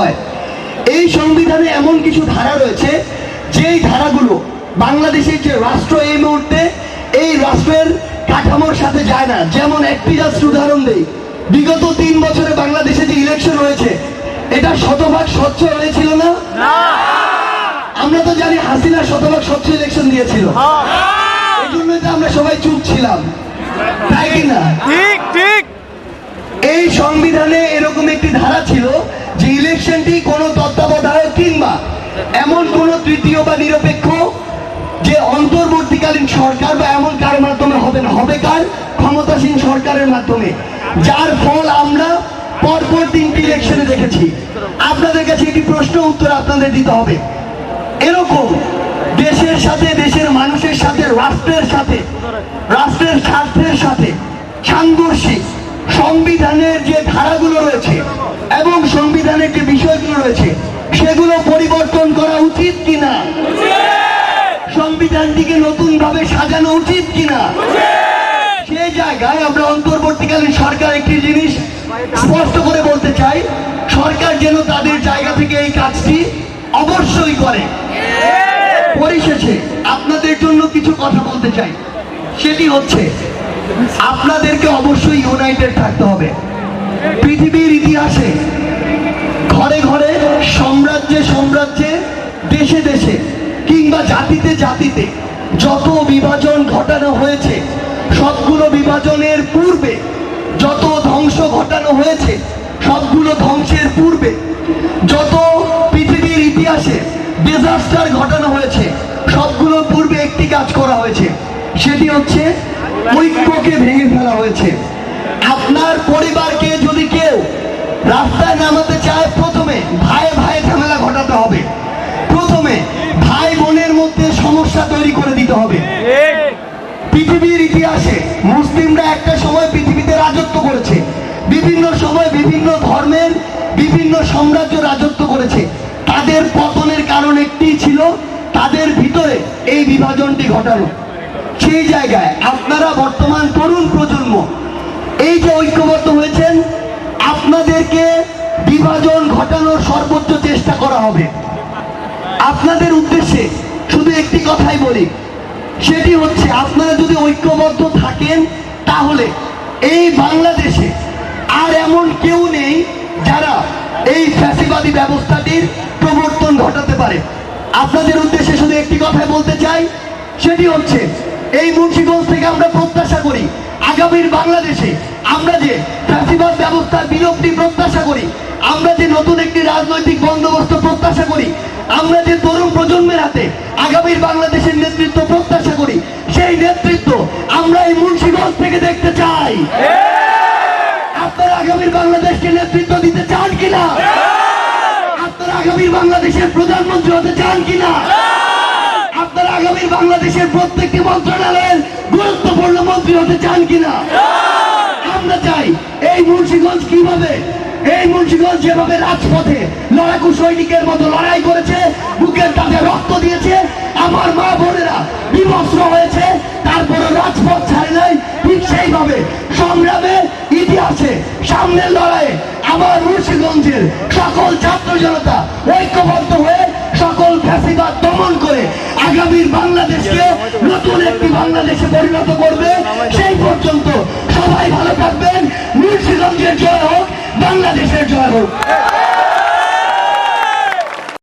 হয়। এই সংবিধানে এমন কিছু ধারা রয়েছে যেই ধারাগুলো বাংলাদেশের যে রাষ্ট্র এই মুহূর্তে এই রাষ্ট্রের কাঠামোর সাথে যায় না। যেমন একটি জাস্ট উদাহরণ দেই। বিগত তিন বছরে বাংলাদেশে যে ইলেকশন হয়েছে এটা শতভাগ স্বচ্ছ হয়েছিল না? আমরা তো জানি হাসিনা শতভাগ স্বচ্ছ ইলেকশন দিয়েছিল। এই জন্যই তো আমরা সবাই চুপ ছিলাম। তাই কিনা ঠিক ঠিক। এই সংবিধানে এরকম একটি ধারা ছিল যে ইলেকশনটি কোনো তত্ত্বাবধায়ক কিংবা এমন কোনো তৃতীয় বা নিরপেক্ষ যে অন্তর্বর্তীকালীন সরকার বা এমন কার মাধ্যমে হবে না, হবে কার? ক্ষমতাসীন সরকারের মাধ্যমে। যার ফল আমরা পরপর তিনটি ইলেকশনে দেখেছি। আপনাদের কাছে একটি প্রশ্ন উত্তর আপনাদের দিতে হবে। এরকম দেশের সাথে, দেশের মানুষের সাথে, রাষ্ট্রের সাথে, রাষ্ট্রের স্বার্থের সাথে সাংঘর্ষিক সংবিধানের যে ধারাগুলো রয়েছে এবং সংবিধানের যে বিষয়গুলো রয়েছে সেগুলো পরিবর্তন করা উচিত কিনা? সংবিধানটিকে নতুন ভাবে সাজানো উচিত কিনা? সেই জায়গায় আমরা অন্তর্বর্তীকালীন সরকার একটি জিনিস স্পষ্ট করে বলতে চাই, সরকার যেন তাদের জায়গা থেকে এই কাজটি অবশ্যই করে। পরিশেষে আপনাদের জন্য কিছু কথা বলতে চাই। সেটি হচ্ছে, আপনাদেরকে অবশ্যই ইউনাইটেড থাকতে হবে। পৃথিবীর ইতিহাসে দেশে দেশে কিংবা জাতিতে জাতিতে যত বিভাজন ঘটানো হয়েছে, সবগুলো বিভাজনের পূর্বে যত ধ্বংস ঘটানো হয়েছে, সবগুলো ধ্বংসের পূর্বে যত পৃথিবীর ইতিহাসে ডিজাস্টার ঘটানো হয়েছে সবগুলো পূর্বে একটি কাজ করা হয়েছে, সেটি হচ্ছে ঐক্যকে ভেঙে ফেলা হয়েছে। আপনার পরিবারকে যদি কেউ রাস্তায় নামাতে চায়, প্রথমে ভাই ভাই ঝামেলা ঘটাতে হবে। দিতে হবে। পৃথিবীর ইতিহাসে মুসলিমরা একটা সময় পৃথিবীতে রাজত্ব করেছে। বিভিন্ন সময় বিভিন্ন ধর্মের বিভিন্ন সাম্রাজ্য রাজত্ব করেছে। তাদের পতনের কারণ একটিই ছিল? তাদের ভিতরে এই বিভাজনটি ঘটানো। সেই জায়গায় আপনারা বর্তমান তরুণ প্রজন্ম, এই যে ঐক্যবদ্ধ হয়েছেন, আপনাদেরকে বিভাজন ঘটানোর সর্বোচ্চ চেষ্টা করা হবে। আপনাদের উদ্দেশ্যে শুধু একটি কথাই বলি সেটি হচ্ছে আপনারা যদি ঐক্যবদ্ধ থাকেন, তাহলে এই বাংলাদেশে আর এমন কেউ নেই যারা এই ফ্যাসিবাদী ব্যবস্থাটির প্রবর্তন ঘটাতে পারে। আপনাদের উদ্দেশ্যে শুধু একটি কথা বলতে চাই, সেটি হচ্ছে এই মুন্সিগঞ্জ থেকে আমরা প্রত্যাশা করি, আগামীর বাংলাদেশে আমরা যে ফ্যাসিবাদ ব্যবস্থার বিলুপ্তি প্রত্যাশা করি আমরা যে নতুন একটি রাজনৈতিক বন্দোবস্ত প্রত্যাশা করি, আমরা যে তরুণ প্রজন্মের হাতে আগামীর বাংলাদেশের নেতৃত্ব প্রত্যাশা করি, সেই নেতৃত্ব আমরা এই মুন্সিগঞ্জ থেকে দেখতে চাই। আপনারা আগামীর বাংলাদেশকে নেতৃত্ব দিতে চান কিনা? আপনারা আগামীর বাংলাদেশের প্রধানমন্ত্রী হতে চান কিনা? আপনারা আগামীর বাংলাদেশের প্রত্যেকটি মন্ত্রণালয়ের গুরুত্বপূর্ণ মন্ত্রী হতে চান কিনা? আমরা চাই এই মুন্সিগঞ্জ কীভাবে? এই মুন্সিগঞ্জ যেভাবে রাজপথে লড়াকু সৈনিকের মতো লড়াই করেছে, বুকের তাতে রক্ত দিয়েছে, আমার মা বোনেরা বিভস্ত হয়েছে, তারপরে রাজপথ ছাড়ে নাই, ঠিক সেইভাবে সংগ্রামে, ইতিহাসে, সামনের লড়াইয়ে আমার মুন্সিগঞ্জের সকল ছাত্র জনতা ঐক্যবদ্ধ হয়ে সকল ফ্যাসিবাদ দমন করে আগামীর বাংলাদেশকে নতুন একটি বাংলাদেশে পরিণত করবে। হোক